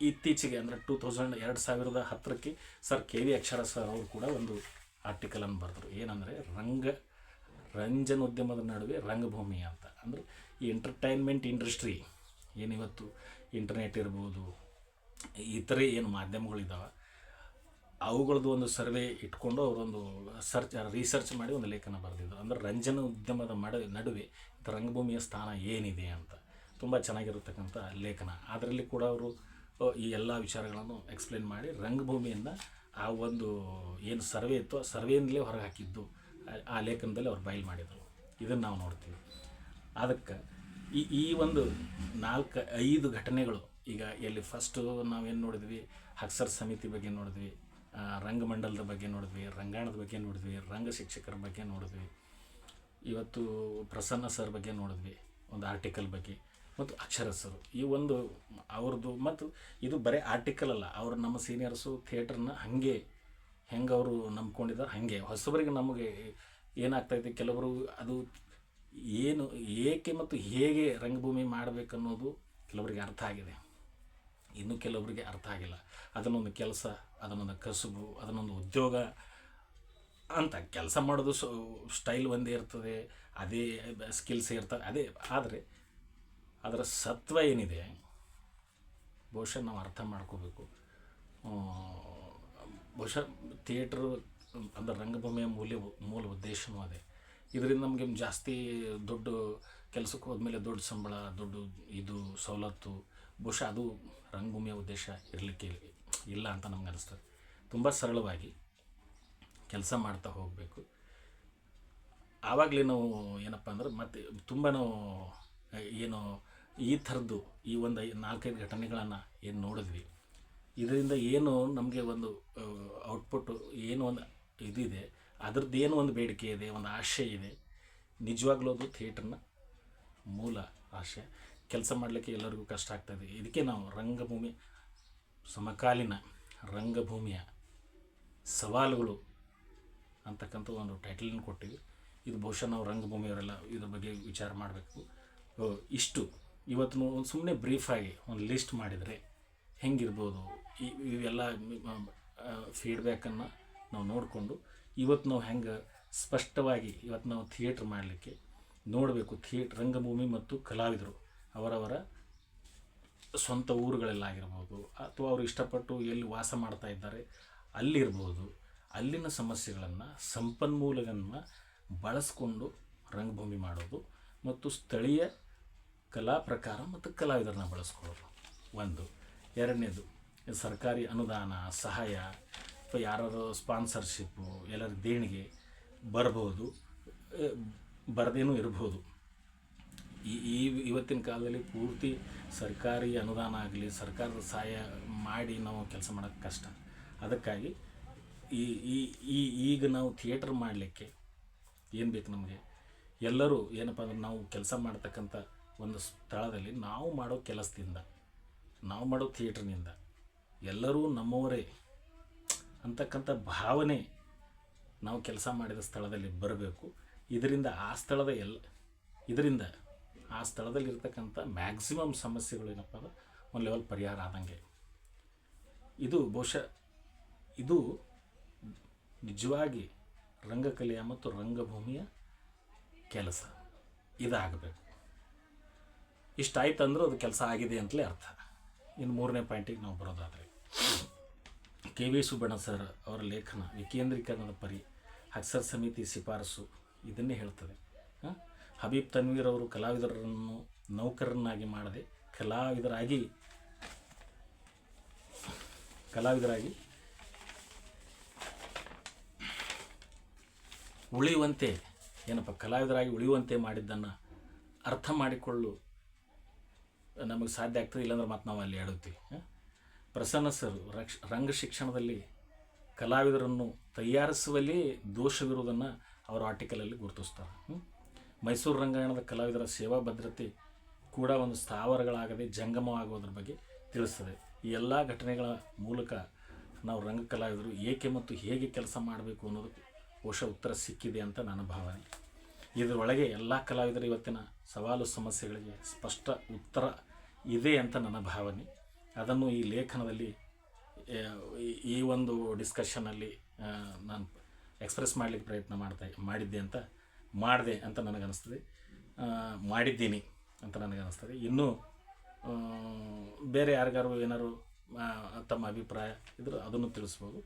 ಇತ್ತೀಚೆಗೆ ಅಂದರೆ ಟೂ ತೌಸಂಡ್ ಎರಡು ಸಾವಿರದ ಹತ್ತರಕ್ಕೆ sir K V Akshara sir ಅವರು ಕೂಡ ಒಂದು ಆರ್ಟಿಕಲನ್ನು ಬರೆದರು. ಏನಂದರೆ ರಂಗ ರಂಜನೋದ್ಯಮದ ನಡುವೆ ರಂಗಭೂಮಿ ಅಂತ. ಅಂದರೆ ಈ ಎಂಟರ್ಟೈನ್ಮೆಂಟ್ ಇಂಡಸ್ಟ್ರಿ ಏನಿವತ್ತು ಇಂಟರ್ನೆಟ್ ಇರ್ಬೋದು ಇತರೆ ಏನು ಮಾಧ್ಯಮಗಳಿದ್ದಾವೆ ಅವುಗಳದ್ದು ಒಂದು ಸರ್ವೆ ಇಟ್ಕೊಂಡು ಅವರೊಂದು ಸರ್ಚ್ ರಿಸರ್ಚ್ ಮಾಡಿ ಒಂದು ಲೇಖನ ಬರೆದಿದ್ದರು ಅಂದರೆ ರಂಜನ ಉದ್ಯಮದ ಮಡ, ನಡುವೆ ರಂಗಭೂಮಿಯ ಸ್ಥಾನ ಏನಿದೆ ಅಂತ. ತುಂಬ ಚೆನ್ನಾಗಿರತಕ್ಕಂಥ ಲೇಖನ. ಅದರಲ್ಲಿ ಕೂಡ ಅವರು ಈ ಎಲ್ಲ ವಿಚಾರಗಳನ್ನು ಎಕ್ಸ್ಪ್ಲೇನ್ ಮಾಡಿ ರಂಗಭೂಮಿಯನ್ನು ಆ ಒಂದು ಏನು ಸರ್ವೆ ಇತ್ತು ಆ ಸರ್ವೆಯಿಂದಲೇ ಹೊರಗೆ ಹಾಕಿದ್ದು ಆ ಲೇಖನದಲ್ಲಿ ಅವ್ರು ಬಯಲು ಮಾಡಿದರು. ಇದನ್ನು ನಾವು ನೋಡ್ತೀವಿ. ಅದಕ್ಕೆ ಈ ಈ ಒಂದು ನಾಲ್ಕು, ಐದು ಘಟನೆಗಳು ಈಗ ಎಲ್ಲಿ ಫಸ್ಟು ನಾವೇನು ನೋಡಿದ್ವಿ? ಹಕ್ಸರ್ ಸಮಿತಿ ಬಗ್ಗೆ ನೋಡಿದ್ವಿ ರಂಗಮಂಡಲದ ಬಗ್ಗೆ ನೋಡಿದ್ವಿ, ರಂಗಾಯಣದ ಬಗ್ಗೆ ನೋಡಿದ್ವಿ, ರಂಗ ಶಿಕ್ಷಕರ ಬಗ್ಗೆ ನೋಡಿದ್ವಿ. ಇವತ್ತು ಪ್ರಸನ್ನ ಸರ್ ಬಗ್ಗೆ ನೋಡಿದ್ವಿ, ಒಂದು ಆರ್ಟಿಕಲ್ ಬಗ್ಗೆ. ಮತ್ತು ಅಕ್ಷರಸರು ಈ ಒಂದು ಅವ್ರದ್ದು ಮತ್ತು ಇದು ಬರೀ ಆರ್ಟಿಕಲ್ ಅಲ್ಲ, ಅವರು ನಮ್ಮ ಸೀನಿಯರ್ಸು ಥಿಯೇಟ್ರನ್ನ ಹಾಗೆ, ಹೆಂಗೆ ಅವರು ನಂಬ್ಕೊಂಡಿದ್ದಾರೆ ಹಾಗೆ. ಹೊಸಬರಿಗೆ ನಮಗೆ ಏನಾಗ್ತೈತೆ? ಕೆಲವರು ಅದು ಏನು, ಏಕೆ ಮತ್ತು ಹೇಗೆ ರಂಗಭೂಮಿ ಮಾಡಬೇಕನ್ನೋದು ಕೆಲವರಿಗೆ ಅರ್ಥ ಆಗಿದೆ. ಇನ್ನು ಕೆಲವರಿಗೆ ಅರ್ಥ ಆಗಿಲ್ಲ. ಅದನ್ನೊಂದು ಕೆಲಸ, ಅದನ್ನೊಂದು ಕಸುಬು, ಅದನ್ನೊಂದು ಉದ್ಯೋಗ ಅಂತ ಕೆಲಸ ಮಾಡೋದು ಸ್ಟೈಲ್ ಒಂದೇ ಇರ್ತದೆ, ಅದೇ ಸ್ಕಿಲ್ಸ್ ಇರ್ತದೆ ಅದೇ. ಆದರೆ ಅದರ ಸತ್ವ ಏನಿದೆ? ಬಹುಶಃ ನಾವು ಅರ್ಥ ಮಾಡ್ಕೋಬೇಕು. ಬಹುಶಃ ಥಿಯೇಟ್ರು ಅಂದರೆ ರಂಗಭೂಮಿಯ ಮೂಲ ಮೂಲ ಉದ್ದೇಶವೂ ಅದೇ. ಇದರಿಂದ ನಮಗೆ ಜಾಸ್ತಿ ದೊಡ್ಡ ಕೆಲಸಕ್ಕೆ ಹೋದ್ಮೇಲೆ ದೊಡ್ಡ ಸಂಬಳ, ದೊಡ್ಡ ಇದು, ಸವಲತ್ತು, ಬಹುಶಃ ಅದು ರಂಗಭೂಮಿಯ ಉದ್ದೇಶ ಇರಲಿಕ್ಕೆ ಇಲ್ಲ ಅಂತ ನಮ್ಗೆ ಅನಿಸ್ತದೆ. ತುಂಬ ಸರಳವಾಗಿ ಕೆಲಸ ಮಾಡ್ತಾ ಹೋಗಬೇಕು. ಆವಾಗಲೇ ನಾವು ಏನಪ್ಪ ಅಂದ್ರೆ ಮತ್ತೆ ತುಂಬ ಏನು ಈ ಥರದ್ದು ಈ ಒಂದು ನಾಲ್ಕೈದು ಘಟನೆಗಳನ್ನು ಏನು ನೋಡಿದ್ವಿ. ಇದರಿಂದ ಏನು ನಮಗೆ ಒಂದು ಔಟ್ಪುಟ್ಟು ಏನು ಒಂದು ಇದಿದೆ. ಅದ್ರದ್ದು ಏನು ಒಂದು ಬೇಡಿಕೆ ಇದೆ, ಒಂದು ಆಶಯ ಇದೆ. ನಿಜವಾಗ್ಲೂ ಅದು ಥಿಯೇಟ್ರನ್ನ ಮೂಲ ಆಶೆ. ಕೆಲಸ ಮಾಡಲಿಕ್ಕೆ ಎಲ್ಲರಿಗೂ ಕಷ್ಟ ಆಗ್ತದೆ. ಇದಕ್ಕೆ ನಾವು ರಂಗಭೂಮಿ, ಸಮಕಾಲೀನ ರಂಗಭೂಮಿಯ ಸವಾಲುಗಳು ಅಂತಕ್ಕಂಥ ಒಂದು ಟೈಟಲನ್ನು ಕೊಟ್ಟಿವಿ. ಇದು ಬಹುಶಃ ನಾವು ರಂಗಭೂಮಿಯವರೆಲ್ಲ ಇದ್ರ ಬಗ್ಗೆ ವಿಚಾರ ಮಾಡಬೇಕು. ಇಷ್ಟು. ಇವತ್ತು ಒಂದು ಸುಮ್ಮನೆ ಬ್ರೀಫಾಗಿ ಒಂದು ಲಿಸ್ಟ್ ಮಾಡಿದರೆ ಹೆಂಗಿರ್ಬೋದು? ಈ, ಇವೆಲ್ಲ ಫೀಡ್ಬ್ಯಾಕನ್ನು ನಾವು ನೋಡಿಕೊಂಡು ಇವತ್ತು ನಾವು ಹೆಂಗೆ ಸ್ಪಷ್ಟವಾಗಿ ಇವತ್ತು ನಾವು ಥಿಯೇಟ್ರ್ ಮಾಡಲಿಕ್ಕೆ ನೋಡಬೇಕು. ಥಿಯೇಟ್ರ್ ರಂಗಭೂಮಿ ಮತ್ತು ಕಲಾವಿದರು. ಅವರವರ ಸ್ವಂತ ಊರುಗಳಲ್ಲಾಗಿರ್ಬೋದು ಅಥವಾ ಅವರು ಇಷ್ಟಪಟ್ಟು ಎಲ್ಲಿ ವಾಸ ಮಾಡ್ತಾ ಇದ್ದಾರೆ ಅಲ್ಲಿರ್ಬೋದು, ಅಲ್ಲಿನ ಸಮಸ್ಯೆಗಳನ್ನು ಸಂಪನ್ಮೂಲಗಳನ್ನು ಬಳಸ್ಕೊಂಡು ರಂಗಭೂಮಿ ಮಾಡೋದು ಮತ್ತು ಸ್ಥಳೀಯ ಕಲಾ ಪ್ರಕಾರ ಮತ್ತು ಕಲಾವಿದರನ್ನ ಬಳಸ್ಕೊಳ್ಳೋದು. ಒಂದು. ಎರಡನೇದು, ಸರ್ಕಾರಿ ಅನುದಾನ, ಸಹಾಯ ಅಥವಾ ಯಾರು ಸ್ಪಾನ್ಸರ್ಶಿಪ್ಪು ಎಲ್ಲರ ದೇಣಿಗೆ ಬರ್ಬೋದು ಬರದೇನೂ ಇರ್ಬೋದು. ಈ ಈ ಇವತ್ತಿನ ಕಾಲದಲ್ಲಿ ಪೂರ್ತಿ ಸರ್ಕಾರಿ ಅನುದಾನ ಆಗಲಿ, ಸರ್ಕಾರದ ಸಹಾಯ ಮಾಡಿ ನಾವು ಕೆಲಸ ಮಾಡೋಕ್ಕೆ ಕಷ್ಟ. ಅದಕ್ಕಾಗಿ ಈ ಈ ಈ ಈಗ ನಾವು ಥಿಯೇಟ್ರ್ ಮಾಡಲಿಕ್ಕೆ ಏನು ಬೇಕು ನಮಗೆ? ಎಲ್ಲರೂ ಏನಪ್ಪ ಅಂದ್ರೆ ನಾವು ಕೆಲಸ ಮಾಡ್ತಕ್ಕಂಥ ಒಂದು ಸ್ಥಳದಲ್ಲಿ ನಾವು ಮಾಡೋ ಕೆಲಸದಿಂದ, ನಾವು ಮಾಡೋ ಥಿಯೇಟ್ರ್ನಿಂದ ಎಲ್ಲರೂ ನಮ್ಮವರೇ ಅಂತಕ್ಕಂಥ ಭಾವನೆ ನಾವು ಕೆಲಸ ಮಾಡಿದ ಸ್ಥಳದಲ್ಲಿ ಬರಬೇಕು. ಇದರಿಂದ ಆ ಸ್ಥಳದ ಎಲ್ಲ, ಇದರಿಂದ ಆ ಸ್ಥಳದಲ್ಲಿರ್ತಕ್ಕಂಥ ಮ್ಯಾಕ್ಸಿಮಮ್ ಸಮಸ್ಯೆಗಳು ಏನಪ್ಪ ಅಂದ್ರೆ ಒಂದು ಲೆವೆಲ್ ಪರಿಹಾರ ಆದಂಗೆ. ಇದು ಬಹುಶಃ ಇದು ನಿಜವಾಗಿ ರಂಗಕಲೆಯ ಮತ್ತು ರಂಗಭೂಮಿಯ ಕೆಲಸ. ಇದಾಗಬೇಕು. ಇಷ್ಟಾಯ್ತು ಅಂದ್ರೆ ಅದು ಕೆಲಸ ಆಗಿದೆ ಅಂತಲೇ ಅರ್ಥ. ಇನ್ನು ಮೂರನೇ ಪಾಯಿಂಟಿಗೆ ನಾವು ಬರೋದಾದರೆ. ಕೆ ವಿ ಸುಬ್ಬಣ್ಣ ಸರ್ ಅವರ ಲೇಖನ ವಿಕೇಂದ್ರೀಕರಣದ ಪರಿ, ಹಕ್ಸರ್ ಸಮಿತಿ ಶಿಫಾರಸು ಇದನ್ನೇ ಹೇಳ್ತದೆ. ಹ? ಹಬೀಬ್ ತನ್ವೀರ್ ಅವರು ಕಲಾವಿದರನ್ನು ನೌಕರನ್ನಾಗಿ ಮಾಡದೆ ಕಲಾವಿದರಾಗಿ ಕಲಾವಿದರಾಗಿ ಉಳಿಯುವಂತೆ ಏನಪ್ಪ, ಕಲಾವಿದರಾಗಿ ಉಳಿಯುವಂತೆ ಮಾಡಿದ್ದನ್ನು ಅರ್ಥ ಮಾಡಿಕೊಳ್ಳು, ನಮಗೆ ಸಾಧ್ಯ ಆಗ್ತದೆ, ಇಲ್ಲಾಂದ್ರೆ ಮತ್ತೆ ನಾವು ಅಲ್ಲಿ ಹೇಳುತ್ತೀವಿ? ಪ್ರಸನ್ನ ಸರ್, ರಕ್ಷ, ರಂಗ ಶಿಕ್ಷಣದಲ್ಲಿ ಕಲಾವಿದರನ್ನು ತಯಾರಿಸುವಲ್ಲಿ ದೋಷವಿರುವುದನ್ನು ಅವರ ಆರ್ಟಿಕಲಲ್ಲಿ ಗುರುತಿಸ್ತಾರೆ? ಮೈಸೂರು ರಂಗಾಯಣದ ಕಲಾವಿದರ ಸೇವಾ ಭದ್ರತೆ ಕೂಡ ಒಂದು ಸ್ಥಾವರಗಳಾಗದೆ ಜಂಗಮವಾಗುವುದರ ಬಗ್ಗೆ ತಿಳಿಸ್ತದೆ. ಈ ಎಲ್ಲ ಘಟನೆಗಳ ಮೂಲಕ ನಾವು ರಂಗ ಕಲಾವಿದರು ಏಕೆ ಮತ್ತು ಹೇಗೆ ಕೆಲಸ ಮಾಡಬೇಕು ಅನ್ನೋದು ಹೊಸ ಉತ್ತರ ಸಿಕ್ಕಿದೆ ಅಂತ ನನ್ನ ಭಾವನೆ. ಇದರೊಳಗೆ ಎಲ್ಲ ಕಲಾವಿದರು ಇವತ್ತಿನ ಸವಾಲು ಸಮಸ್ಯೆಗಳಿಗೆ ಸ್ಪಷ್ಟ ಉತ್ತರ ಇದೆ ಅಂತ ನನ್ನ ಭಾವನೆ. ಅದನ್ನು ಈ ಲೇಖನದಲ್ಲಿ ಈ- ಒಂದು ಡಿಸ್ಕಷನಲ್ಲಿ ನಾನು ಎಕ್ಸ್ಪ್ರೆಸ್ ಮಾಡಲಿಕ್ಕೆ ಪ್ರಯತ್ನ ಮಾಡ್ತಾ, ಮಾಡಿದ್ದೆ ಅಂತ ಮಾಡಿದೆ ಅಂತ ನನಗನ್ನಿಸ್ತದೆ. ಮಾಡಿದ್ದೀನಿ ಅಂತ ನನಗನ್ನಿಸ್ತದೆ. ಇನ್ನೂ ಬೇರೆ ಯಾರಿಗಾರು ಏನಾರು ತಮ್ಮ ಅಭಿಪ್ರಾಯ ಇದ್ರೆ ಅದನ್ನು ತಿಳಿಸ್ಬೋದು.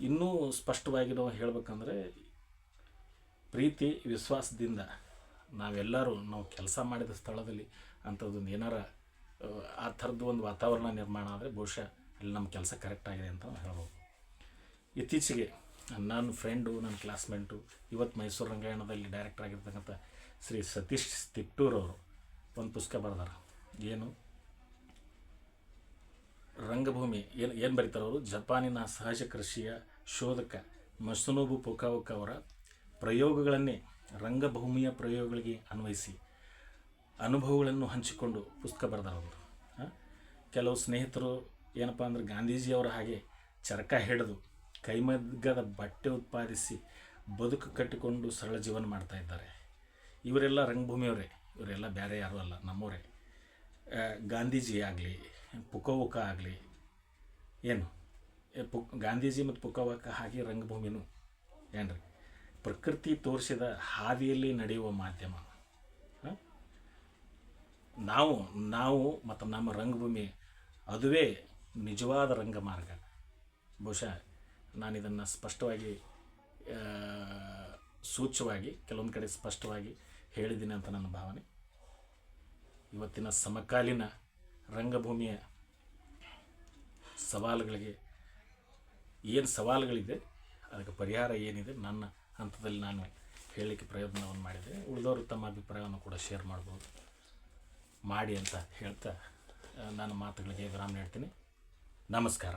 ಇನ್ನೂ ಸ್ಪಷ್ಟವಾಗಿ ನಾವು ಹೇಳಬೇಕಂದ್ರೆ, ಪ್ರೀತಿ, ವಿಶ್ವಾಸದಿಂದ ನಾವೆಲ್ಲರೂ ನಾವು ಕೆಲಸ ಮಾಡಿದ ಸ್ಥಳದಲ್ಲಿ ಅಂಥದ್ದೊಂದು ಏನಾರ, ಆ ಥರದ್ದು ಒಂದು ವಾತಾವರಣ ನಿರ್ಮಾಣ ಆದರೆ ಬಹುಶಃ ಅಲ್ಲಿ ನಮ್ಮ ಕೆಲಸ ಕರೆಕ್ಟಾಗಿದೆ ಅಂತ ನಾವು ಹೇಳ್ಬೋದು. ಇತ್ತೀಚೆಗೆ ನನ್ನ ಫ್ರೆಂಡು ನನ್ನ ಕ್ಲಾಸ್ಮೇಟು ಇವತ್ತು ಮೈಸೂರು ರಂಗಾಯಣದಲ್ಲಿ ಡೈರೆಕ್ಟರ್ ಆಗಿರ್ತಕ್ಕಂಥ ಶ್ರೀ ಸತೀಶ್ ತಿಟ್ಟೂರವರು ಒಂದು ಪುಸ್ತಕ ಬರೆದಾರ. ಏನು? ರಂಗಭೂಮಿ. ಏನು ಏನು ಬರೀತಾರೆ ಅವರು? ಜಪಾನಿನ ಸಹಜ ಕೃಷಿಯ ಶೋಧಕ ಮಸುನೋಬು ಪೊಕಾವುಕ ಅವರ ಪ್ರಯೋಗಗಳನ್ನೇ ರಂಗಭೂಮಿಯ ಪ್ರಯೋಗಗಳಿಗೆ ಅನ್ವಯಿಸಿ ಅನುಭವಗಳನ್ನು ಹಂಚಿಕೊಂಡು ಪುಸ್ತಕ ಆ? ಕೆಲವು ಸ್ನೇಹಿತರು ಏನಪ್ಪ ಅಂದ್ರೆ ಗಾಂಧೀಜಿಯವರ ಹಾಗೆ ಚರಕ ಹಿಡಿದು ಕೈಮಗ್ಗದ ಬಟ್ಟೆ ಉತ್ಪಾದಿಸಿ ಬದುಕು ಕಟ್ಟಿಕೊಂಡು ಸರಳ ಜೀವನ ಮಾಡ್ತಾ ಇದ್ದಾರೆ. ಇವರೆಲ್ಲ ರಂಗಭೂಮಿಯವರೇ, ಇವರೆಲ್ಲ ಬೇರೆ ಯಾರು ಅಲ್ಲ, ನಮ್ಮವರೇ. ಗಾಂಧೀಜಿ ಆಗಲಿ, ಪುಕವಕ ಆಗಲಿ, ಏನು? ಪುಕ್ ಗಾಂಧೀಜಿ ಮತ್ತು ಪುಕ್ಕವಕ ಹಾಗೆ ರಂಗಭೂಮಿನೂ ಏನ್ರಿ? ಪ್ರಕೃತಿ ತೋರಿಸಿದ ಹಾದಿಯಲ್ಲಿ ನಡೆಯುವ ಮಾಧ್ಯಮ. ನಾವು ನಾವು ಮತ್ತು ನಮ್ಮ ರಂಗಭೂಮಿ ಅದುವೇ ನಿಜವಾದ ರಂಗಮಾರ್ಗ. ಬಹುಶಃ ನಾನು ಇದನ್ನು ಸ್ಪಷ್ಟವಾಗಿ ಸೂಚ್ಯವಾಗಿ ಕೆಲವೊಂದು ಕಡೆ ಸ್ಪಷ್ಟವಾಗಿ ಹೇಳಿದ್ದೀನಿ ಅಂತ ನನ್ನ ಭಾವನೆ. ಇವತ್ತಿನ ಸಮಕಾಲೀನ ರಂಗಭೂಮಿಯ ಸವಾಲುಗಳಿಗೆ ಏನು ಸವಾಲುಗಳಿದೆ, ಅದಕ್ಕೆ ಪರಿಹಾರ ಏನಿದೆ ನನ್ನ ಹಂತದಲ್ಲಿ ನಾನು ಹೇಳಲಿಕ್ಕೆ ಪ್ರಯತ್ನವನ್ನು ಮಾಡಿದೆ. ಉಳಿದವರು ತಮ್ಮ ಅಭಿಪ್ರಾಯವನ್ನು ಕೂಡ ಶೇರ್ ಮಾಡ್ಬೋದು. ಮಾಡಿ ಅಂತ ಹೇಳ್ತಾ ನನ್ನ ಮಾತುಗಳಿಗೆ ವಿರಾಮ ನೀಡ್ತೀನಿ. ನಮಸ್ಕಾರ.